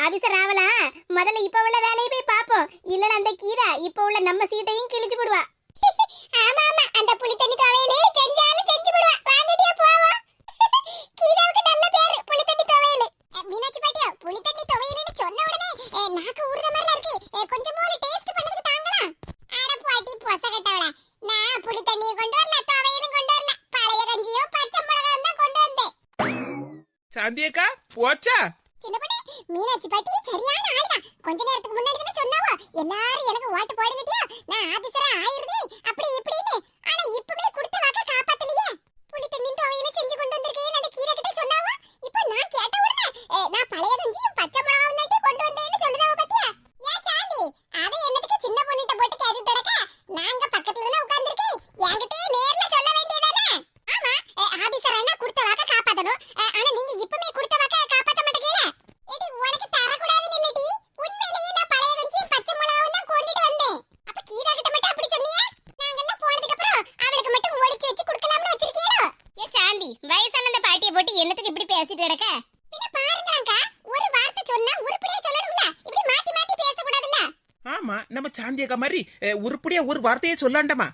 Officer ஆவலாம் முதல்ல இப்ப உள்ள வேலையை போய் பாப்போம் இல்லனா அந்த கீதா இப்ப உள்ள நம்ம சீட்டையும் கிழிச்சு போடுவா. ஆமா ஆமா அந்த புளி தண்ணி துவையலே செஞ்சாலும் செஞ்சு விடுவா வாங்கடியா போவோம் கீதாவுக்கு நல்ல பேரு புளி தண்ணி துவையல் மீனாட்சி பாட்டியா புளி தண்ணி துவையல்னு சொன்ன உடனே நாக்கு ஊறுற மாதிரி இருக்கு. கொஞ்சம் போல டேஸ்ட் பண்ணதுக்கு தாங்களா? அட பாட்டி பொசகட்டவள. நான் புளி தண்ணியை கொண்டு வரல துவையலும் கொண்டு வரல. பழைய கஞ்சியும் பச்சை மிளகாயும் தான் கொண்டு வந்தேன். சாந்தியக்கா போச்சா? மீனாட்சி பாட்டி சரியான ஆள்தான். கொஞ்ச நேரத்துக்கு முன்னாடி தானே சொன்னாவோ? எல்லாரும் எனக்கு ஓட்டு போடுங்கட்டியா? நான் ஆபீசரா ஆயிருந்தேன் பேசிட்டு கிடக்க? பின்ன பாருங்களாக்கா ஒரு வார்த்தை சொன்னா உருப்படியா சொல்லணும்ல. இப்படி மாத்தி மாத்தி பேசக்கூடாதுல்ல. ஆமா நம்ம சாந்தியக்கா மாதிரி உருப்படியா ஒரு வார்த்தையே சொல்லாண்டமா?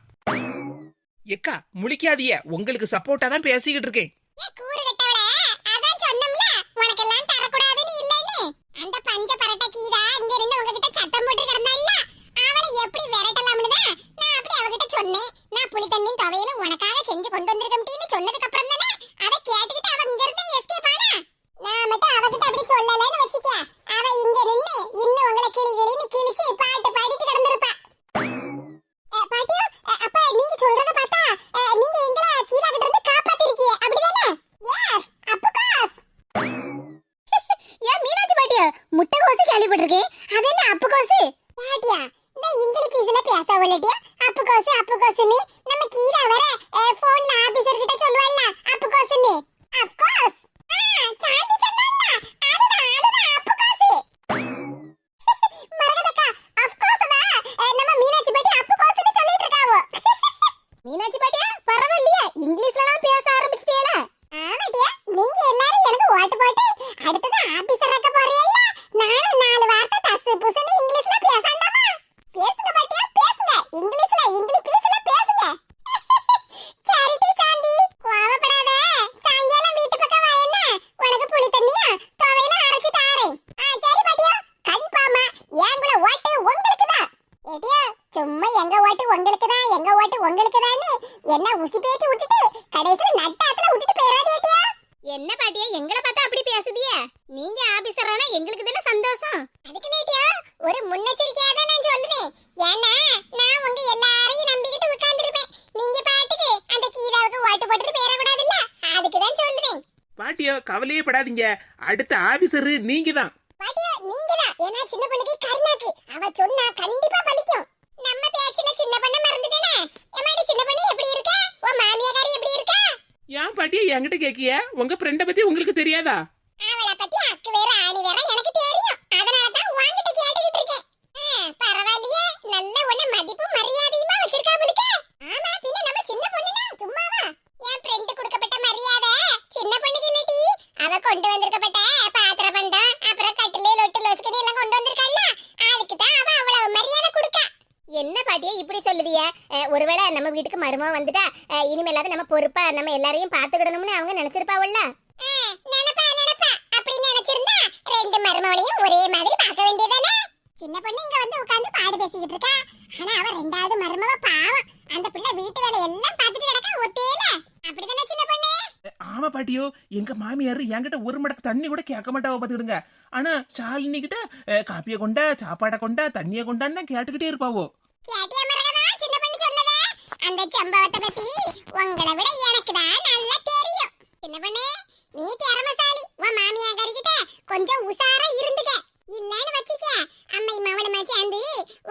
எக்கா முழிக்காதிய உங்களுக்கு சப்போர்ட்டா தான் பேசிக்கிட்டு இருக்கேன். அந்த பஞ்ச பரட்ட கீதா இங்க இருந்து உங்ககிட்ட சத்தம் போட்டு கிடந்தால அவளை எப்படி விரட்டலாம்னு தான் நான் அப்படி அவகிட்ட சொன்னேன். நான் புளி தண்ணியும் துவையிலும் உனக்காக செஞ்சு கொண்டு வந்திருக்கேன் சொன்னதுக்கு அப்புறம் தானே அதை கேட்டுக்கிட்டு அவ இங்க இருந்து எஸ்கேப் ஆனா நான் மட்டும் அவகிட்ட அப்படி சொல்லலன்னு வச்சுக்க அவ இங்க நின்னு இன்னும் உங்களை கிளி கிளின்னு கிழிச்சு பாட்டு பாடிட்டு கிடந்திருப்பா அஹ், பாட்டியா அஹ், அப்ப நீங்க சொல்றத பார்த்தா அஹ், நீங்க எங்களை கீதா கிட்ட இருந்து காப்பாத்திருக்கீங்க அப்படிதானே எஸ் அப்புகாஸ் ஏன் மீனாட்சி பாட்டியா முட்டை கோசு கேள்விப்பட்டிருக்கேன் அது என்ன அப்பு கோசு பாட்டியா இந்த இங்கிலீஷ் பீஸ்ல பேச உள்ளட்டியா அப்பு கோசு அப்பு கோசுன்னு நம்ம கீதா வர போன்ல ஆபீசர் கிட்ட சொல்லுவல்ல அப்பு கோசுன்னு ஆஃப் கோர்ஸ் சாந்தி சொன்னால அதுதான் அதுதான் அப்பு கோசு மரகதக்கா ஆஃப் கோர்ஸ் நம்ம மீனாட்சி பாட்டி அப்பு கோசுன்னு சொல்லிட்டு இருக்காவோ மீனாட்சி பாட்டியா பரவாயில்லையே இங்கிலீஷ்லலாம் பேச ஆரம்பிச்சிட்டீங்களா ஆமாட்டியா நீங்க எல்லாரும் எனக்கு ஓட்டு போட்டு அடுத்தது ஆபீசர் ஆக்க போறீல்ல நானும் நாலு வார்த்தை தசு புசுன்னு இங்கிலீஷ்ல பேசாண்டாமா பேசுங்க பாட்டியா பேசுங்க இங்கிலீஷ்ல இங்கிலீஷ் பீஸ்ல பேசுங்க சரிடி சாந்தி கோவப்படாத சாயங்காலம் வீட்டு பக்கம் வா என்ன உனக்கு புளி தண்ணியா துவையில அரைச்சு தாரேன் ஆ சரி பாட்டியா கன்ஃபார்மா ஏங்குல ஓட்டு உங்களுக்கு தான் ஏடியா சும்மா எங்க ஓட்டு உங்களுக்கு தான் எங்க ஓட்டு உங்களுக்கு என்ன உசி பேத்தி விட்டுட்டு கடைசில நட்டாத்துல விட்டுட்டு போயிடாதேட்டியா என்ன பாட்டியா எங்களை பார்த்தா அப்படி பேசுதியே? நீங்க ஆபீசரானா எங்களுக்கு தானே சந்தோஷம். அதுக்கு லேட்டியா ஒரு முன்னெச்சரிக்கையா தான் நான் சொல்லுவேன். ஏன்னா நான் உங்க எல்லாரையும் நம்பிக்கிட்டு உட்கார்ந்திருப்பேன். நீங்க பாட்டுக்கு அந்த கீதாவுக்கு ஓட்டு போட்டுட்டு போயிடக்கூடாதுல்ல அதுக்கு தான் சொல்லுவேன். பாட்டியோ கவலையே படாதீங்க. அடுத்த ஆபீசரு நீங்க தான் பாட்டியா நீங்க தான் ஏன்னா சின்ன பொண்ணுக்கு கருணாக்கு அவ சொன்னா கண்டிப்பா பலிக்கும் நம்ம பேச்சுல சின்ன பொண்ண மறந்துட்டேனே எம்மாடி சின்ன பொண்ணு எப்படி இருக்க உன் மாமியாரி எப்படி இருக்கா ஏன் பாட்டியா என்கிட்ட கேக்கிய? உங்க ஃப்ரெண்டை பத்தி உங்களுக்கு தெரியாதா அவளை பத்தி அக்கு வேற ஆணி வேற எனக்கு தெரியும் அதனால தான் உன்கிட்ட கேட்டுக்கிட்டு இருக்கேன் ஆ, பரவாயில்லையே நல்ல உன்ன மதிப்பும் மரியாதையுமா வச்சிருக்கா அவளுக்கு ஆமா பின்ன நம்ம சின்ன பொண்ணுனா சும்மாவா என் ஃப்ரெண்ட் கொடுக்கப்பட்ட மரியாதை சின்ன பொண்ணுக்கு இல்லடி அவ கொண்டு வந்திருக்கப்பட்ட பாத்திர பண்டம் அப்புறம் கட்டிலு லொட்டு லொசுக்குன்னு எல்லாம் கொண்டு வந்திருக்கல்ல அதுக்கு தான் அவ அவ்வளவு மரியாதை கொடுக்கா என்ன பாட்டியே இப்படி சொல்லுதிய? ஒருவேளை நம்ம வீட்டுக்கு மருமக வந்துட்டா இனிமேலாவது நம்ம பொறுப்பா நம்ம எல்லாரையும் பாத்துக்கிடணும்னு அவங்க நினைச்சிருப்பாவுல்ல? நினைப்பா நினைப்பா. அப்படி நினைச்சிருந்தா ரெண்டு மருமகளையும் ஒரே மாதிரி பார்க்க வேண்டியதானே சின்ன பொண்ணு இங்க வந்து உட்கார்ந்து பாடு பேசிக்கிட்டு இருக்கா. ஆனா அவ ரெண்டாவது மருமக பாவம். அந்த பிள்ளை வீட்டு வேலை எல்லாம் பார்த்துட்டு கிடக்கா ஒத்தேல அப்படிதானே சின்ன பொண்ணு? ஆமா பாட்டியோ எங்க மாமியார் என்கிட்ட ஒரு மடக்கு தண்ணி கூட கேட்க மாட்டாவ பாத்துக்கிடுங்க. ஆனா ஷாலினி கிட்ட காப்பியை கொண்டா சாப்பாடை கொண்டா தண்ணியை கொண்டான்னு தான் கேட்டுக்கிட்டே இருப்பாவோ கேட்டியா மரகதா சின்ன பொண்ணு சொன்னதே அந்த சம்பவத்தை பத்தி உங்களை விட எனக்கு தான் நல்லா தெரியும். சின்ன பொண்ணு? நீ திறமசாலி. உன் மாமியாக்காரி கிட்ட கொஞ்சம் உசாரா இருந்துக்க. இல்லன்னு வச்சிக்க. அம்மை மவளமா சேர்ந்து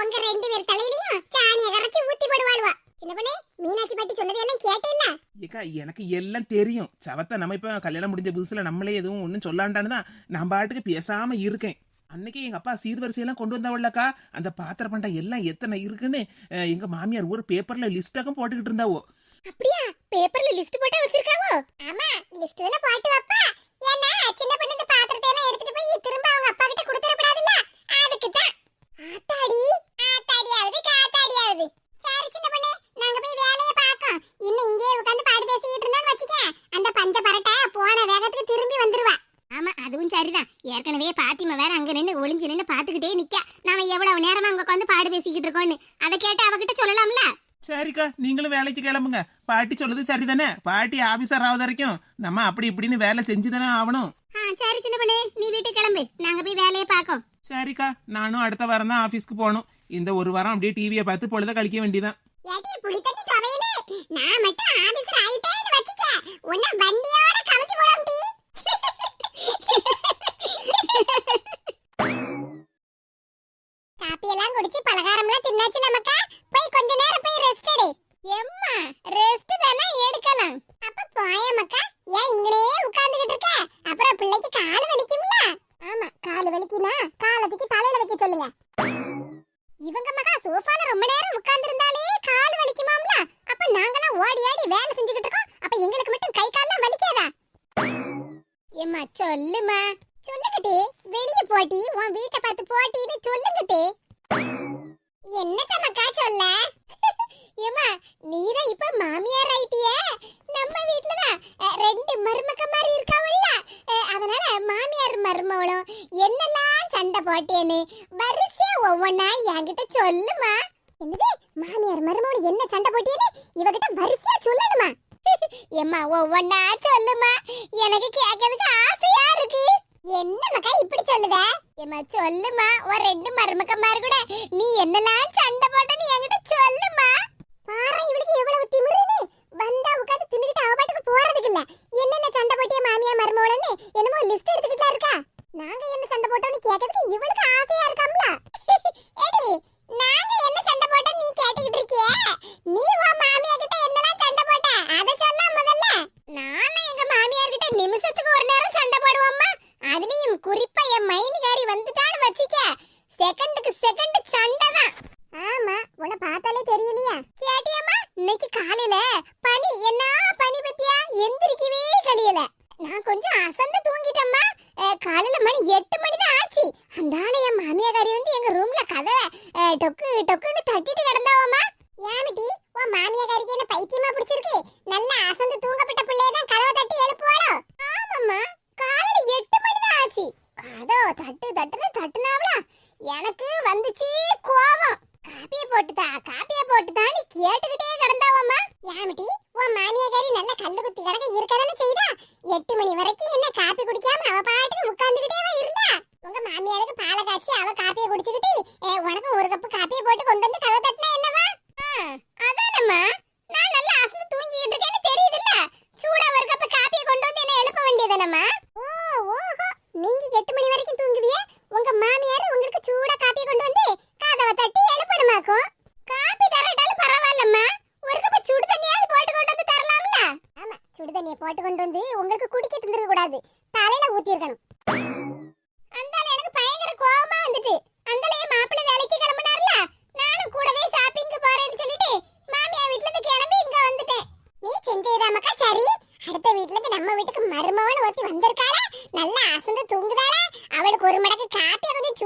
உங்க ரெண்டு பேர் தலையிலயும் சாணிய கரைச்சி ஊத்தி போடுவாளுவா. சின்ன பொண்ணு? மீனாட்சி பாட்டி சொன்னது எல்லாம் கேட்டேல்ல? ஏக்கா எனக்கு எல்லாம் தெரியும். சவத்தை நம்ம இப்ப கல்யாணம் முடிஞ்ச புதுசுல நம்மளே எதுவும் ஒன்றும் சொல்லாண்டான்னு தான் நான் பாட்டுக்கு பேசாம இருக்கேன். அன்னைக்கு எங்க அப்பா சீர்வரிசையெல்லாம் கொண்டு வந்தாவல்லக்கா அந்த பாத்திர பண்டம் எல்லாம் எத்தனை இருக்குன்னு எங்க மாமியார் ஒரு பேப்பர்ல லிஸ்டாக்கும் போட்டுக்கிட்டு இருந்தாவோ. அப்படியா? பேப்பர்ல லிஸ்ட் போட்டு வச்சிருக்காவோ? ஆமா லிஸ்ட்ல பாட்டு வைப்பா ஏன்னா சின்ன பொண்ணு இந்த பாத்திரத்தை எல்லாம் எடுத்துட்டு போய் திரும்ப அவங்க அப்பா சரிதான் ஏற்கனவே பாத்திமா வேற அங்க நின்னு ஒளிஞ்சு நின்னு பாத்துக்கிட்டே நிக்க நாம எவ்வளவு நேரமா அங்க உட்காந்து பாடு பேசிக்கிட்டு இருக்கோம்னு அதை கேட்டு அவகிட்ட சொல்லலாம்ல சரிக்கா நீங்களும் வேலைக்கு கிளம்புங்க. பாட்டி சொல்லுது சரிதானே? பாட்டி ஆபீசர் ஆகுது வரைக்கும் நம்ம அப்படி இப்படின்னு வேலை செஞ்சுதானே ஆகணும். சரி சின்ன பொண்ணு நீ வீட்டுக்கு கிளம்பு. நாங்க போய் வேலையை பார்க்கோம். சரிக்கா நானும் அடுத்த வாரம் தான் ஆபீஸ்க்கு போகணும். இந்த ஒரு வாரம் அப்படியே டிவியை பார்த்து பொழுத கழிக்க வேண்டியதான் நான் மட்டும் ஆபீசர் ஆயிட்டேன்னு வச்சுக்க. உன்னை வண்டியோட கவுத்தி காப்பி எல்லாம் குடிச்சு பலகாரம்லாம் தின்னாச்சு நமக்கா போய் கொஞ்ச நேரம் போய் ரெஸ்ட் எடு. எம்மா ரெஸ்ட் தானே எடுக்கலாம். அப்ப போயமக்கா ஏன் இங்கனே உட்கார்ந்துகிட்டு இருக்க? அப்புறம் பிள்ளைக்கு கால் வலிக்கும்ல? ஆமா கால் வலிக்குனா காலத்துக்கு தலையில வைக்க சொல்லுங்க. இவங்க மகா சோஃபால ரொம்ப நேரம் உட்கார்ந்திருந்தாலே கால் வலிக்குமாம்ல? அப்ப நாங்கலாம் ஓடி ஆடி வேலை செஞ்சுக்கிட்டு இருக்கோம். அப்ப எங்களுக்கு மட்டும் கை கால்லாம் வலிக்காதா? எம்மா சொல்லுமா சொல்லுங்கட்டே வெளிய போட்டி உன் வீட்டை பார்த்து போட்டின்னு சொல்லுங்கட்டே என்ன தமக்கா சொல்ல? ஏம்மா நீதான் இப்ப மாமியார் ஆயிட்டியே? நம்ம வீட்ல ரெண்டு மருமக்க மாதிரி இருக்காவல்ல? அதனால மாமியார் மருமவளும் என்னெல்லாம் சண்டை போட்டேன்னு வரிசையா ஒவ்வொன்னா என்கிட்ட சொல்லுமா. என்னது மாமியார் மருமகள் என்ன சண்டை போட்டியேன்னு இவகிட்ட வரிசையா சொல்லணுமா? எம்மா ஒவ்வொன்னா சொல்லுமா. எனக்கு கேட்கறதுக்கு ஆசையா இருக்கு. என்ன மக்கா இப்படி சொல்லுத? எம்மா சொல்லுமா ஒரு ரெண்டு மருமக்கமார் கூட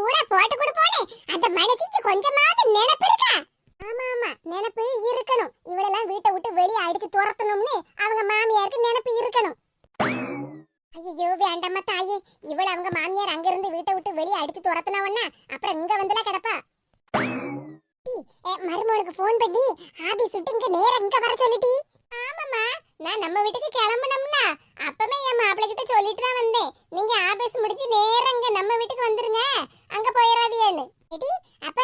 கூட போட்டு கொடுப்போனே அந்த மனசுக்கு கொஞ்சமாவது நினைப்பு இருக்கா ஆமா ஆமா நினைப்பு இருக்கணும் இவளெல்லாம் வீட்டை விட்டு வெளியே அடிச்சு துரத்தணும்னு அவங்க மாமியாருக்கு நினைப்பு இருக்கணும் ஐயோ வேண்டாம்மா தாயே இவள அவங்க மாமியார் அங்க இருந்து வீட்டை விட்டு வெளியே அடிச்சு துரத்துனவன்னா அப்புறம் இங்க வந்துல கிடப்பா மருமகனுக்கு ஃபோன் பண்ணி ஆபீஸ் விட்டு இங்க நேரா இங்க வர சொல்லிட்டி ஆமாம்மா நான் நம்ம வீட்டுக்கு கிளம்பணும்ல அப்பவே என் மாப்பிள்ளை கிட்ட சொல்லிட்டு தான் வந்தேன் நீங்க ஆபீஸ் முடிச்சு நேரா இங்க நம்ம வீட்டுக்கு வந்துருங்க அங்க போயிடாதீன்னு ஏடி அப்ப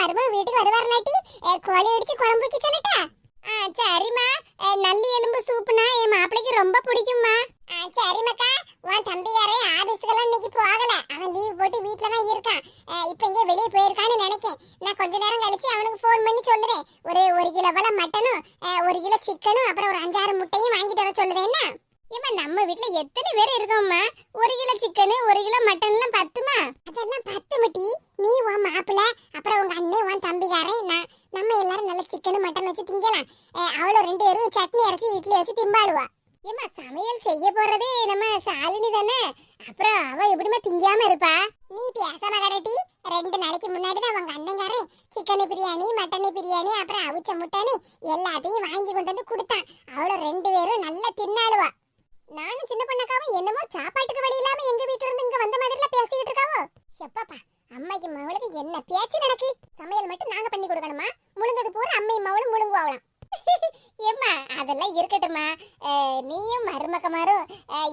மருமகன் வீட்டுக்கு வருவார்லாட்டி. கோழி அடிச்சு குழம்பு வைக்க சொல்லட்டா? ஆ சரிம்மா. நல்லி எலும்பு சூப்புனா என் மாப்பிளைக்கு ரொம்ப பிடிக்கும்மா. ஆ சரிம்மாக்கா. உன் தம்பியாரே ஆபீஸ்க்கெல்லாம் இன்னைக்கு போகல. அவன் லீவ் போட்டு வீட்ல தான் இருக்கான். இப்ப இங்கே வெளியே போயிருக்கான்னு நினைக்கேன். நான் கொஞ்ச நேரம் கழிச்சு அவனுக்கு ஃபோன் பண்ணி சொல்லுறேன். ஒரு ஒரு கிலோ போல மட்டனும் ஒரு கிலோ சிக்கனும் அப்புறம் ஒரு அஞ்சாறு முட்டையும் வாங்கிட்டு வர சொல்லுறேன் என்ன? ஏமா நம்ம வீட்ல எத்தனை பேர் இருக்கோம்மா? ஒரு கிலோ சிக்கனு ஒரு கிலோ மட்டன்லாம் பத்துமா? அதெல்லாம் பத்து மட்டி. நீ உன் மாப்பிள்ள அப்புறம் உங்க அண்ணன் உன் தம்பிக்காரன் நான் நம்ம எல்லாரும் நல்ல சிக்கனு மட்டன் வச்சு திங்கலாம். அவ்வளோ ரெண்டு பேரும் சட்னி அரைச்சி இட்லி வச்சு திம்பாளுவா. ஏம்மா சமையல் செய்ய போறதே நம்ம சாலினி தானே? அப்புறம் அவ எப்படிமா திங்காம இருப்பா? நீ பேசாம கடட்டி ரெண்டு நாளைக்கு முன்னாடி தான் உங்க அண்ணங்காரன் சிக்கன் பிரியாணி மட்டன் பிரியாணி அப்புறம் அவிச்ச முட்டைன்னு எல்லாத்தையும் வாங்கி கொண்டு வந்து கொடுத்தான். அவ்வளோ ரெண்டு பேரும் நல்லா தின்னாளுவா. நானும் சின்ன பொண்ணக்காவும் என்னமோ சாப்பாட்டுக்கு வழி இல்லாம எங்க வீட்ல செப்பாப்பா அம்மைக்கு மவளுக்கு என்ன பேச்சு நடக்கு? சமையல் மட்டும் நாங்க பண்ணி கொடுக்கணுமா? முழுங்கது பூரா அம்மை மவளும் முழுங்குவாங்களாம். ஏம்மா அதெல்லாம் இருக்கட்டும்மா. நீயும் மருமகமாரும்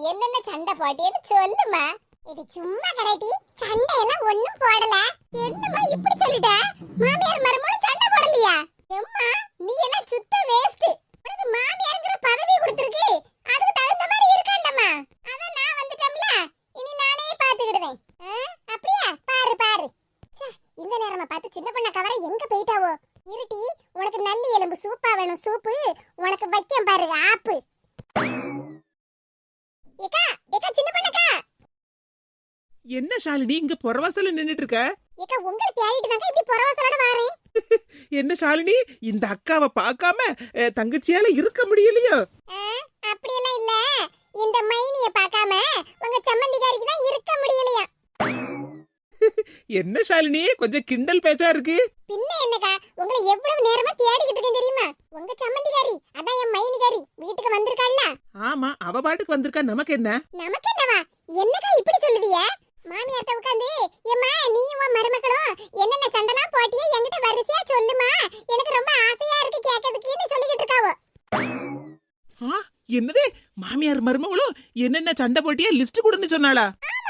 என்னென்ன சண்டை போட்டேன்னு சொல்லுமா இது சும்மா கடைட்டி சண்டை எல்லாம் ஒண்ணும் போடல. என்னம்மா இப்படி சொல்லிட்ட? மாமியார் மருமகளும் சண்டை போடலையா? எம்மா நீ எல்லாம் சுத்த வேஸ்ட் உனக்கு மாமியார்ங்கிற பதவி கொடுத்துருக்கு. அதுக்கு தகுந்த மாதிரி இருக்கண்டம்மா அதான் நான் வந்துட்டோம்ல இனி நானே பாத்துக்கிடுவேன் ஆ, அப்படியா? பாரு பாரு. இந்த நேரமா பார்த்து சின்ன பொண்ண கவர எங்க போயிட்டாவோ? இருட்டி உனக்கு நல்லி எலும்பு சூப்பா வேணும் சூப்பு. உனக்கு வைக்கம் பாரு ஆப்பு. ஏக்கா ஏக்கா சின்ன பொண்ணக்கா. என்ன ஷாலினி இங்க புறவாசல நின்னுட்டு இருக்க ஏக்கா உங்களை தேடிட்டு தாங்க இப்படி புறவாசலோட வாரேன் என்ன ஷாலினி இந்த அக்காவை பார்க்காம தங்கச்சியால இருக்க முடியலையோ? ஆ, அப்படியெல்லாம் இல்ல. இந்த மைனிய பார்க்காம உங்க சம்மந்திகாரிக்கு தான் இருக்க முடியலையா? என்ன ஷாலினி கொஞ்சம் கிண்டல் பேச்சா இருக்கு? பின்ன என்னக்கா உங்களை எவ்வளவு நேரமா தேடிக்கிட்டு இருக்கேன் தெரியுமா? உங்க சம்மந்திகாரி அதான் என் மைனிகாரி வீட்டுக்கு வந்திருக்காள்ல? ஆமா அவ பாட்டுக்கு வந்திருக்கா நமக்கு என்ன? நமக்கு என்னவா? என்னக்கா இப்படி சொல்லுதிய? மாமியார்ட்ட உட்காந்து ஏம்மா நீ உன் மருமகளும் என்னென்ன சண்டெல்லாம் போட்டியே என்கிட்ட வரிசையா சொல்லுமா? எனக்கு ரொம்ப ஆசையா இருக்கு கேட்கறதுக்குன்னு சொல்லிக்கிட்டு இருக்காவோ. என்னது? மாமியார் மருமகளும் என்னென்ன சண்டை போட்டியா லிஸ்ட் கொடுன்னு சொன்னாளா? என்ன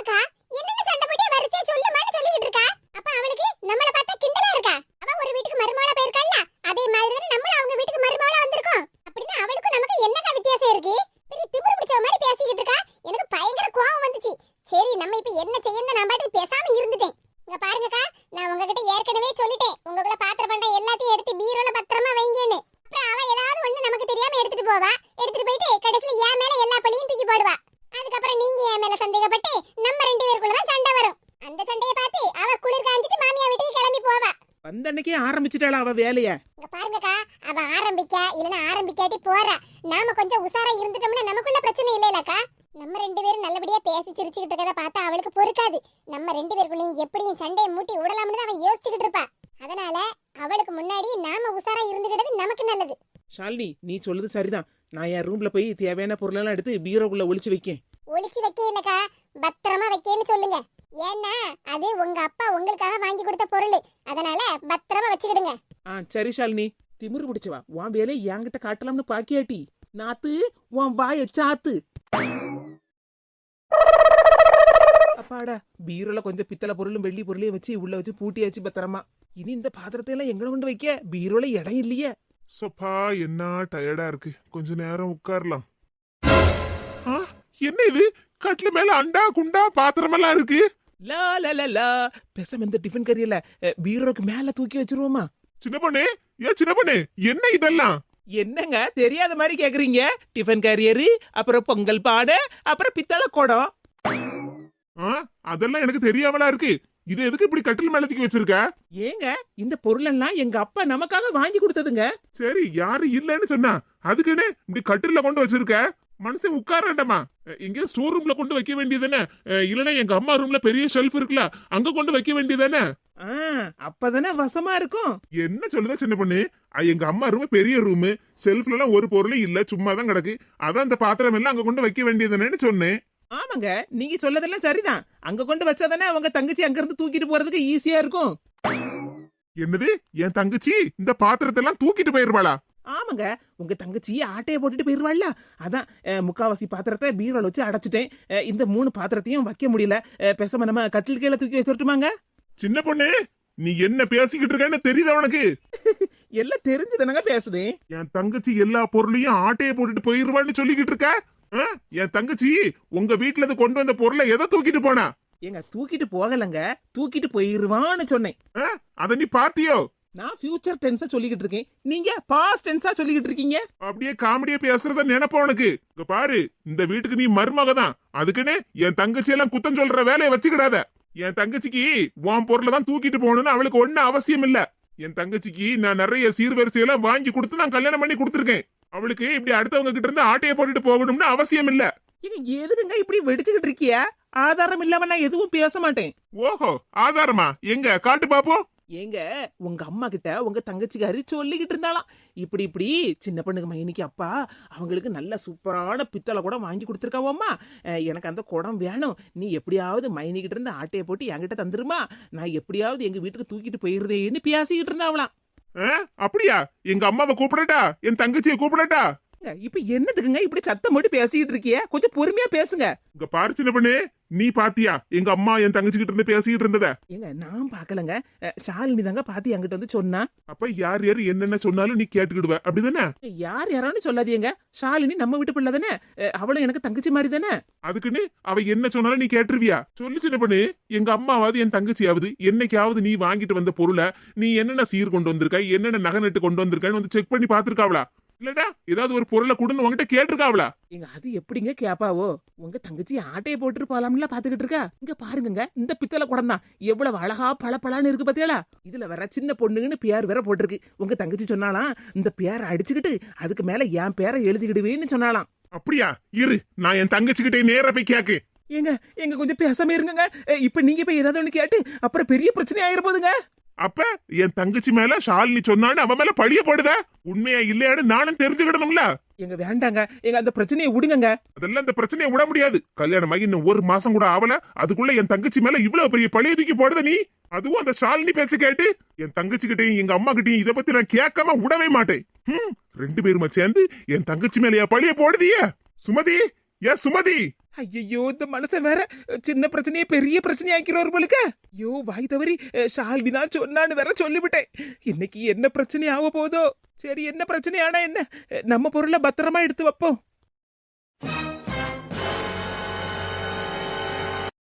செய்யணும் சண்டை போட்டியே பேசாம இருந்துட்டேன் சொல்லிக்கிட்டு இருக்கா. நான் அவளுக்கு ஏற்கனவே பார்த்தா கிண்டலா இருக்கா அவ ஒரு வீட்டுக்கு மருமகளா போயிருக்காள்ல அதே மாதிரி தானே நம்மளும் அவங்க வீட்டுக்கு மருமகளா வந்திருக்கோம் அப்படின்னா அவளுக்கும் நமக்கு என்னக்கா வித்தியாசம் இருக்கு பெரிய திமிரு பிடிச்ச மாதிரி பேசிக்கிட்டு இருக்கா எனக்கு பயங்கர கோவம் வந்துச்சு சரி நம்ம இப்ப என்ன செய்யணும் நான் பாட்டுக்கு பேசாம இருந்துட்டேன் இங்க பாருங்கக்கா நான் உங்ககிட்ட ஏற்கனவே சொல்லிட்டேன் உங்களுக்குள்ள பாத்திர பண்ட எல்லாத்தையும் எடுத்து பீரோல பத்திரமா வைங்கன்னு அப்புறம் அவ ஏதாவது ஒண்ணு நமக்கு தெரியாம எடுத்துட்டு போவா எடுத்துட்டு போயிட்டு கடைசியில என் மேல எல்லா பழியும் தூக்கி போடுவா அதுக்கப்புறம் நீங்க என் மேல சந்தேகப்பட்டு நம்ம ரெண்டு பேருக்குள்ள தான் சண்டை வரும் அந்த சண்டையை பார்த்து அவ குளிர் காஞ்சிட்டு மாமியா வீட்டுக்கு கிளம்பி போவா வந்த ஆரம்பிச்சிட்டாளா அவ வேலைய? பாருங்கக்கா அவ ஆரம்பிக்க இல்லனா ஆரம்பிக்காட்டி போறா. நாம கொஞ்சம் உசாரா இருந்துட்டோம்னா நமக்குள்ள பிரச்சனை இல்லைலக்கா நம்ம ரெண்டு பேரும் நல்லபடியா பேசி சிரிச்சுக்கிட்டு இருக்கத பார்த்தா அவளுக்கு பொறுக்காது. நம்ம ரெண்டு பேருக்குள்ளயும் எப்படியும் சண்டையை மூட்டி விடலாம்னு தான் அவ யோசிச்சுக்கிட்டு இருப்பா. அதனால அவளுக்கு முன்னாடி நாம உசாரா இருந்துக்கிட்டது நமக்கு நல்லது. ஷாலினி நீ சொல்லுது சரிதான். நான் என் ரூம்ல போய் தேவையான பொருளெல்லாம் எடுத்து பீரோக்குள்ள ஒளிச்சு வைக்கேன். ஒளிச்சு வைக்க இல்லக்கா பத்திரமா வைக்கேன்னு சொல்லுங்க. ஏன்னா அது உங்க அப்பா உங்களுக்காக வாங்கி கொடுத்த பொருள். அதனால பத்திரமா வச்சுக்கிடுங்க. ஆ சரி ஷாலினி. திமிரு பிடிச்சவா உன் வேலையை என்கிட்ட காட்டலாம்னு பாக்கியாட்டி. நாத்து உன் வாய சாத்து. அப்பாடா பீரோல கொஞ்சம் பித்தளை பொருளும் வெள்ளி பொருளையும் வச்சு உள்ள வச்சு பூட்டியாச்சு பத்திரமா. இனி இந்த பாத்திரத்தை எல்லாம் எங்க கொண்டு வைக்க? பீரோல இடம் இல்லையே. சப்பா என்ன டயர்டா இருக்கு. கொஞ்ச நேரம் உட்காரலாம். ஆ, என்ன இது? கட்ல மேல அண்டா குண்டா பாத்திரமெல்லாம் இருக்கு. லா லா லா லா. பேசாம இந்த டிஃபன் கறியில பீரோக்கு மேல தூக்கி வச்சிருவோமா? சின்ன பொண்ணு ஏன் சின்ன பொண்ணு என்ன இதெல்லாம்? என்னங்க தெரியாத மாதிரி கேக்குறீங்க? டிஃபன் கேரியரு அப்புறம் பொங்கல் பானை அப்புறம் பித்தளை குடம். ஆ, அதெல்லாம் எனக்கு தெரியாமலா இருக்கு. இது எதுக்கு இப்படி கட்டில் மேல தூக்கி வச்சிருக்க? ஏங்க இந்த பொருளெல்லாம் எங்க அப்பா நமக்காக வாங்கி கொடுத்ததுங்க. சரி யாரு இல்லைன்னு சொன்னா அதுக்குன்னு இப்படி கட்டில கொண்டு வச்சிருக்க? மனுஷன் உட்கார வேண்டாமா எங்க ஸ்டோர் ரூம்ல கொண்டு வைக்க வேண்டியதானே இல்லனா எங்க அம்மா ரூம்ல பெரிய ஷெல்ஃப் இருக்குல்ல அங்க கொண்டு வைக்க வேண்டியதானே அப்பதானே வசமா இருக்கும். என்ன சொல்லுதா சின்ன பொண்ணு? எங்க அம்மா ரூம் பெரிய ரூம் ஷெல்ஃப்ல எல்லாம் ஒரு பொருளும் இல்ல சும்மா தான் கிடக்கு. அதான் அந்த பாத்திரம் எல்லாம் அங்க கொண்டு வைக்க வேண்டியதுன்னு சொன்னேன். ஆமாங்க நீங்க சொல்லதெல்லாம் சரிதான். அங்க கொண்டு வச்சாதானே அவங்க தங்கச்சி அங்க இருந்து தூக்கிட்டு போறதுக்கு ஈஸியா இருக்கும். என்னது? என் தங்கச்சி இந்த பாத்திரத்தை எல்லாம் தூக்கிட்டு போயிருவாளா ஆமாங்க உங்க தங்கச்சி ஆட்டையை போட்டுட்டு போயிருவாள்ல. அதான் முக்காவாசி பாத்திரத்தை பீரோல வச்சு அடைச்சிட்டேன். இந்த மூணு பாத்திரத்தையும் வைக்க முடியல. பேசாம நம்ம கட்டில் கீழே தூக்கி வச்சிருட்டுமாங்க? சின்ன பொண்ணு நீ என்ன பேசிக்கிட்டு இருக்கேன்னு தெரியுதா உனக்கு? எல்லாம் தெரிஞ்சுதானங்க பேசுதேன் என் தங்கச்சி எல்லா பொருளையும் ஆட்டையை போட்டுட்டு போயிருவான்னு சொல்லிக்கிட்டு இருக்க? என் தங்கச்சி உங்க வீட்டுல இருந்து கொண்டு வந்த பொருளை எதை தூக்கிட்டு போனா? ஏங்க தூக்கிட்டு போகலங்க. தூக்கிட்டு போயிருவான்னு சொன்னேன்? அத நீ பாத்தியோ? நான் ஃபியூச்சர் டென்ஸா சொல்லிக்கிட்டு இருக்கேன். நீங்க பாஸ்ட் டென்ஸா சொல்லிக்கிட்டு இருக்கீங்க? அப்படியே காமெடியா பேசுறத நினைப்ப உனக்கு. இங்க பாரு இந்த வீட்டுக்கு நீ மருமக தான் அதுக்குன்னு என் தங்கச்சி எல்லாம் குத்தம் சொல்ற வேலையை வச்சுக்கிடாத. என் தங்கச்சிக்கு உன் பொருளை தான் தூக்கிட்டு போகணும்னு அவளுக்கு ஒண்ணும் அவசியம் இல்ல. என் தங்கச்சிக்கு நான் நிறைய சீர்வரிசையெல்லாம் வாங்கி கொடுத்து நான் கல்யாணம் பண்ணி கொடுத்துருக்கேன். அவளுக்கு இப்படி அடுத்தவங்க கிட்ட இருந்து ஆட்டையை போட்டுட்டு போகணும்னு அவசியம் இல்ல. ஏங்க எதுக்குங்க இப்படி வெடிச்சுக்கிட்டு இருக்கிய? ஆதாரம் இல்லாம நான் எதுவும் பேச மாட்டேன். ஓஹோ ஆதாரமா? எங்க? காட்டு பாப்போம். ஏங்க உங்க அம்மா கிட்ட உங்க தங்கச்சிக்காரி சொல்லிக்கிட்டு இருந்தாலாம் இப்படி இப்படி சின்ன பொண்ணுக்கு மைனிக்கு அப்பா அவங்களுக்கு நல்ல சூப்பரான பித்தளை கூட வாங்கி கொடுத்துருக்காவோம்மா. எனக்கு அந்த குடம் வேணும். நீ எப்படியாவது மைனிக்கிட்ட இருந்து ஆட்டையை போட்டு என்கிட்ட தந்துருமா. நான் எப்படியாவது எங்க வீட்டுக்கு தூக்கிட்டு போயிருந்தேன்னு பேசிக்கிட்டு இருந்தாவலாம் ஆ, அப்படியா? எங்க அம்மாவை கூப்பிடட்டா? என் தங்கச்சியை கூப்பிடட்டா? இப்ப என்னதுக்குங்க இப்படி சத்தம் போட்டு பேசிக்கிட்டு இருக்கிய? கொஞ்சம் பொறுமையா பேசுங்க. இங்க பாரு சின்ன பொண்ணு நீ பாத்தியா? எங்க அம்மா என் தங்கச்சி கிட்ட இருந்து பேசிக்கிட்டு இருந்தத. ஏங்க நான் பார்க்கலங்க அஹ் ஷாலினி தாங்க பார்த்து என்கிட்ட வந்து சொன்னா. அப்ப யார் யார் என்னென்ன சொன்னாலும் நீ கேட்டுக்கிடுவ. அப்படிதானே? யார் யாரான்னு சொல்லாதீங்க. ஷாலினி நம்ம வீட்டு பிள்ளை தானே. அவளும் எனக்கு தங்கச்சி மாதிரி தானே. அதுக்குன்னு அவ என்ன சொன்னாலும் நீ கேட்டுருவியா? சொல்லு சின்ன பொண்ணு எங்க அம்மாவாவது என் தங்கச்சியாவது என்னைக்காவது நீ வாங்கிட்டு வந்த பொருளை நீ என்னென்ன சீர் கொண்டு வந்திருக்க என்னென்ன நகை நட்டு கொண்டு வந்திருக்கன்னு வந்து செக் பண்ணி பாத்துருக்காவளா இல்லடா ஏதாவது ஒரு பொருளை கொடுன்னு உங்ககிட்ட கேட்டிருக்காவளா? ஏங்க அது எப்படிங்க கேப்பாவோ? உங்க தங்கச்சி ஆட்டையை போட்டு போலாம்ல பாத்துக்கிட்டு இருக்கா? இங்க பாருங்கங்க இந்த பித்தளை குடம் தான் எவ்வளவு அழகா பளபளன்னு இருக்கு பாத்தியாளா? இதுல வேற சின்ன பொண்ணுங்கன்னு பேர் வேற போட்டிருக்கு. உங்க தங்கச்சி சொன்னாலாம் இந்த பேரை அடிச்சுக்கிட்டு அதுக்கு மேல என் பேரை எழுதிக்கிடுவேன்னு சொன்னாலாம் அப்படியா? இரு நான் என் தங்கச்சி கிட்டே நேரா போய் கேக்கு. ஏங்க எங்க கொஞ்சம் பேசாம இருங்கங்க. அஹ் இப்ப நீங்க போய் ஏதாவது ஒண்ணு கேட்டு அப்புறம் பெரிய பிரச்சனை ஆயிர போதுங்க அப்ப என் தங்கச்சி மேல ஷாலினி சொன்னான்னு அவன் மேல பழிய போடுத? உண்மையா இல்லையான்னு நானும் தெரிஞ்சுக்கிடணும்ல? எங்க வேண்டாங்க. எங்க அந்த பிரச்சனையை விடுங்கங்க. அதெல்லாம் இந்த பிரச்சனையை விட முடியாது. கல்யாணமாகி இன்னும் ஒரு மாசம் கூட ஆவல. அதுக்குள்ள என் தங்கச்சி மேல இவ்வளவு பெரிய பழைய தூக்கி போடுத நீ? அதுவும் அந்த ஷாலினி பேச்ச கேட்டு என் தங்கச்சி கிட்டையும் எங்க அம்மா கிட்டையும் இத பத்தி நான் கேட்காம விடவே மாட்டேன். ரெண்டு பேருமா சேர்ந்து என் தங்கச்சி மேல என் பழிய போடுதியே? சுமதி ஏ சுமதி? ஐயோ இந்த மனுஷன் வேற சின்ன பிரச்சனையே பெரிய பிரச்சனை பிரச்சனையாக்கிறவர் போலுக்க. ஐயோ வாய் தவறி ஷால்வி தான் சொன்னான்னு வேற சொல்லிவிட்டேன். இன்னைக்கு என்ன பிரச்சனை ஆக போதோ? சரி என்ன பிரச்சனை ஆனா என்ன? நம்ம பொருளை பத்திரமா எடுத்து வைப்போம்.